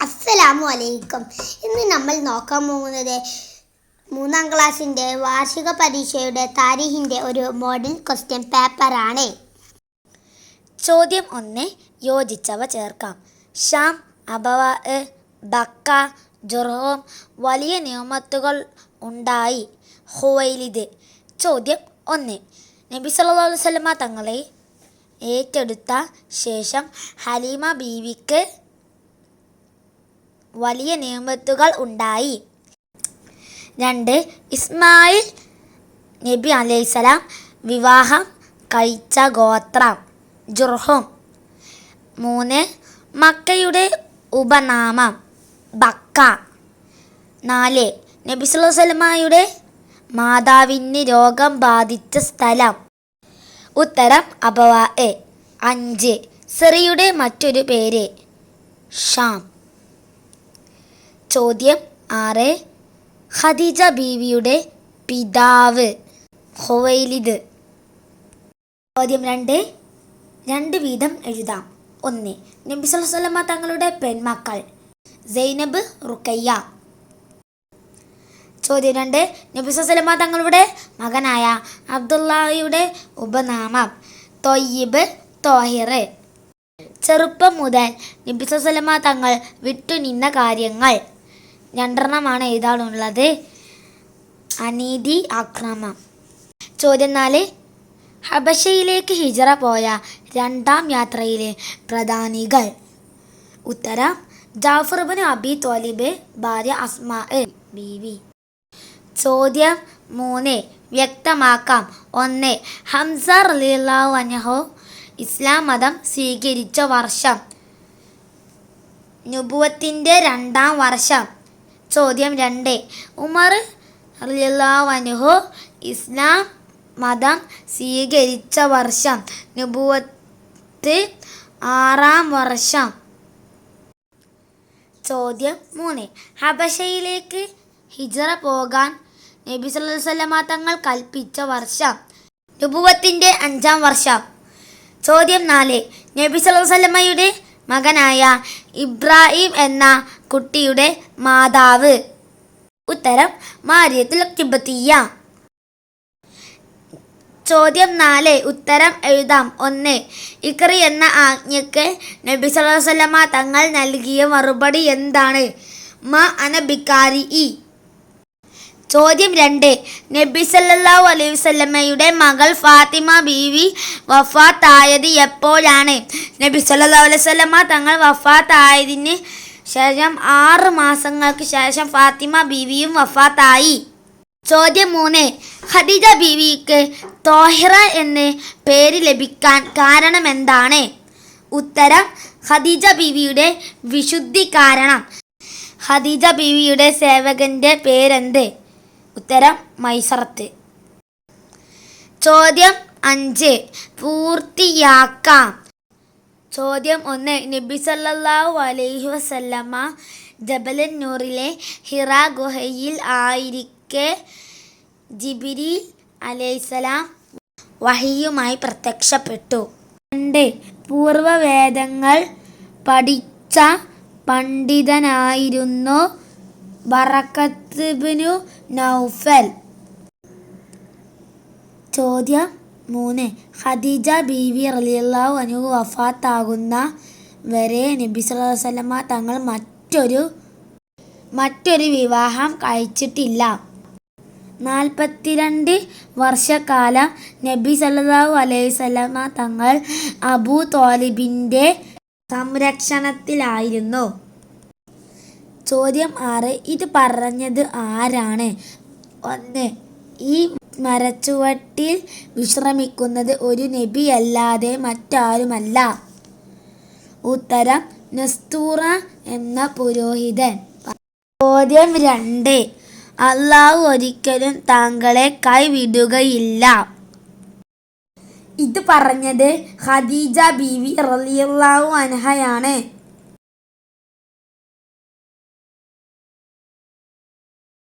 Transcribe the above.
അസ്സലാമു അലൈക്കും ഇന്ന് നമ്മൾ നോക്കാൻ പോകുന്നത് മൂന്നാം ക്ലാസ്സിന്റെ വാർഷിക പരീക്ഷയുടെ താരീഖിന്റെ ഒരു മോഡൽ ക്വസ്റ്റ്യൻ പേപ്പറാണ് ചോദ്യം ഒന്ന് യോജിച്ചവ ചേർക്കാം. ഷാം അബവ ബക്ക ജുർഹോം വലിയ നിയമത്തുകൾ ഉണ്ടായി. ഹുവൈലിദ്. ചോദ്യം ഒന്ന് നബി സല്ലല്ലാഹു അലൈഹി വസല്ലമ തങ്ങളെ ഏറ്റെടുത്ത ശേഷം ഹലീമ ബീവിക്ക് വലിയ നിയമത്തുകൾ ഉണ്ടായി. രണ്ട് ഇസ്മായിൽ നബി അലൈസലാം വിവാഹം കഴിച്ച ഗോത്രം ജുർഹും. മൂന്ന് മക്കയുടെ ഉപനാമം ബക്ക. നാല് നബി വസല്ലമയുടെ മാതാവിന് രോഗം ബാധിച്ച സ്ഥലം. ഉത്തരം അബവാ എ. അഞ്ച് സിറിയുടെ മറ്റൊരു പേര് ഷാം. ചോദ്യം ആറ്. ഖദീജ ബീവിയുടെ പിതാവ് ഹുവൈലിദ്. ചോദ്യം രണ്ട്. രണ്ട് വീതം എഴുതാം. ഒന്ന്. നബി സല്ലല്ലാഹു തങ്ങളുടെ പെൺമക്കൾ സൈനബ് റുക്കയ്യ. ചോദ്യം രണ്ട്. നബി സല്ലല്ലാഹു തങ്ങളുടെ മകനായ അബ്ദുള്ളയുടെ ഉപനാമം തൊയ്യിബ് തോഹിർ. ചെറുപ്പം മുതൽ നബി സല്ലല്ലാഹു തങ്ങൾ വിട്ടുനിന്ന കാര്യങ്ങൾ രണ്ടെണ്ണമാണ് എഴുതാനുള്ളത്. അനീതി ആക്രമം. ചോദ്യം നാല്. ഹബശയിലേക്ക് ഹിജറ പോയ രണ്ടാം യാത്രയിലെ പ്രധാനികൾ. ഉത്തരം ജാഫർബിന് അബി തോലിബ് ഭാര്യ അസ്മാ ബീവി. ചോദ്യം മൂന്ന്. വ്യക്തമാക്കാം. ഒന്ന് ഹംസ റലിയല്ലാഹു അനഹോ ഇസ്ലാം മതം സ്വീകരിച്ച വർഷം. നുബുവത്തിന്റെ രണ്ടാം വർഷം. ചോദ്യം രണ്ട്. ഉമർ അൻഹു ഇസ്ലാം മതം സ്വീകരിച്ച വർഷം നുപുവത്ത് ആറാം വർഷം. ചോദ്യം മൂന്ന്. ഹബശയിലേക്ക് ഹിജറ പോകാൻ നബി സല്ലല്ലാഹു തങ്ങൾ കൽപ്പിച്ച വർഷം നുപുവത്തിന്റെ അഞ്ചാം വർഷം. ചോദ്യം നാല്. നബി സല്ലല്ലാഹു അലൈഹി വസല്ലമയുടെ മകനായ ഇബ്രാഹിം എന്ന കുട്ടിയുടെ മാതാവ്. ഉത്തരം മാരിയത്തിൽ കിബത്തിയ ചോദ്യം നാല് ഉത്തരം എഴുതാം. ഒന്ന് ഇക്രി എന്ന ആജ്ഞയ്ക്ക് നബി സല്ലല്ലാഹു തങ്ങൾ നൽകിയ മറുപടി എന്താണ്? മ അനബിക്കാരി ഇ. ചോദ്യം രണ്ട് നബി സല്ലല്ലാഹു അലൈഹി വസല്ലമയുടെ മകൾ ഫാത്തിമ ബീവി വഫാത്തായത് എപ്പോഴാണ്? നബി സല്ലല്ലാഹു അലൈഹി വസല്ലമ തങ്ങൾ വഫാത്തായതിന് ശേഷം ആറ് മാസങ്ങൾക്ക് ശേഷം ഫാത്തിമ ബീവിയും വഫാത്തായി. ചോദ്യം മൂന്ന് ഖദീജ ബീവിക്ക് തോഹിറ എന്ന് പേര് ലഭിക്കാൻ കാരണം എന്താണ് ഉത്തരം ഖദീജ ബീവിയുടെ വിശുദ്ധി കാരണം. ഖദീജ ബീവിയുടെ സേവകന്റെ പേരെന്ത്? ഉത്തരം മൈസറത്ത്. ചോദ്യം അഞ്ച് പൂർത്തിയാക്കാം. ചോദ്യം ഒന്ന്. നബി സല്ലല്ലാഹു അലൈഹി വസല്ലമ ജബലൻ നൂറിലെ ഹിറ ഗുഹയിൽ ആയിരിക്കെ ജിബിരി അലൈസലാം വഹിയുമായി പ്രത്യക്ഷപ്പെട്ടു. രണ്ട്. പൂർവവേദങ്ങൾ പഠിച്ച പണ്ഡിതനായിരുന്നു ബറക്കത്ത് ഇബ്നു നൗഫൽ. ചോദ്യം മൂന്ന്. ഖദീജ ബീവി റളിയല്ലാഹു അനു വഫാത്താകുന്ന വരെ നബി സല്ലല്ലാഹു അലൈഹി തങ്ങൾ മറ്റൊരു മറ്റൊരു വിവാഹം കഴിച്ചിട്ടില്ല. നാൽപ്പത്തിരണ്ട് വർഷക്കാലം നബി സല്ലല്ലാഹു അലൈഹി സ്വലമ തങ്ങൾ അബൂ തോലിബിന്റെ സംരക്ഷണത്തിലായിരുന്നു. ചോദ്യം ആറ്. ഇത് പറഞ്ഞത് ആരാണ്? ഒന്ന് ഈ മരച്ചുവട്ടിൽ വിശ്രമിക്കുന്നത് ഒരു നബിയല്ലാതെ മറ്റാരുമല്ല. ഉത്തരം നസ്തൂറ എന്ന പുരോഹിതൻ. ചോദ്യം രണ്ട് അള്ളാഹു ഒരിക്കലും താങ്കളെ കൈവിടുകയില്ല. ഇത് പറഞ്ഞത് ഖദീജ ബീവി റളിയല്ലാഹു അൻഹയാണ്.